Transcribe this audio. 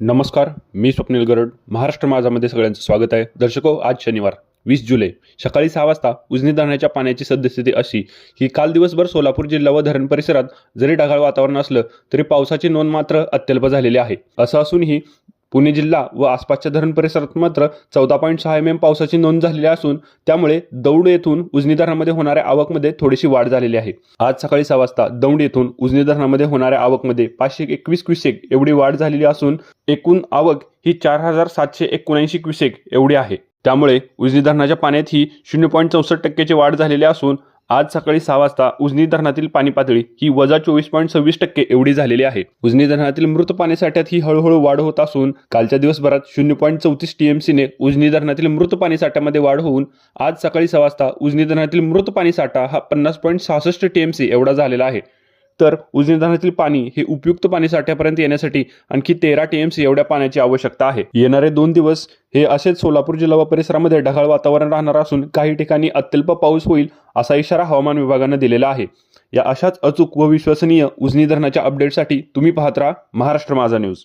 नमस्कार मी स्वप्नील गरड. महाराष्ट्र माझामध्ये सगळ्यांचं स्वागत आहे. दर्शको आज शनिवार वीस जुलै. सकाळी सहा वाजता उजनी धरणाच्या पाण्याची सद्यस्थिती अशी की काल दिवसभर सोलापूर जिल्हा व धरण परिसरात जरी ढगाळ वातावरण असलं तरी पावसाची नोंद मात्र अत्यल्प झालेली आहे. असं असूनही पुणे जिल्हा व आसपासच्या धरण परिसरात मात्र चौदा पॉईंट सहा एम एम पावसाची नोंद झालेली असून त्यामुळे दौंड येथून उजनी धरणामध्ये होणाऱ्या आवकमध्ये थोडीशी वाढ झालेली आहे. आज सकाळी सहा वाजता दौंड येथून उजनी धरणामध्ये होणाऱ्या आवकमध्ये पाचशे एकवीस क्युसेक एवढी वाढ झालेली असून एकूण आवक ही चार हजार सातशे एकोणऐंशी क्युसेक एवढी आहे. त्यामुळे उजनी धरणाच्या पाण्यात ही शून्य पॉईंट चौसष्ट टक्क्याची वाढ झालेली असून आज सकाळी सहा वाजता उजनी धरणातील पाणी पातळी ही वजा चोवीस पॉईंट सव्वीस टक्के एवढी झालेली आहे. उजनी धरणातील मृत पाणीसाठ्यात ही हळूहळू वाढ होत असून कालच्या दिवसभरात शून्य पॉईंट चौतीस टीएमसीने उजनी धरणातील मृत पाणी साठ्यामध्ये वाढ होऊन आज सकाळी सहा वाजता उजनी धरणातील मृत पाणी साठा हा पन्नास पॉईंट सहासष्ट टीएमसी एवढा झालेला आहे. तर उजनी धरणातील पाणी हे उपयुक्त पाणी साठ्यापर्यंत येण्यासाठी आणखी तेरा टीएमसी एवढ्या पाण्याची आवश्यकता आहे. येणारे दोन दिवस हे असेच सोलापूर जिल्हा व परिसरामध्ये ढगाळ वातावरण राहणार असून काही ठिकाणी अत्यल्प पाऊस होईल असा इशारा हवामान विभागानं दिलेला आहे. या अशाच अचूक व विश्वसनीय उजनी धरणाच्या अपडेटसाठी तुम्ही पाहत राहा महाराष्ट्र माझा न्यूज.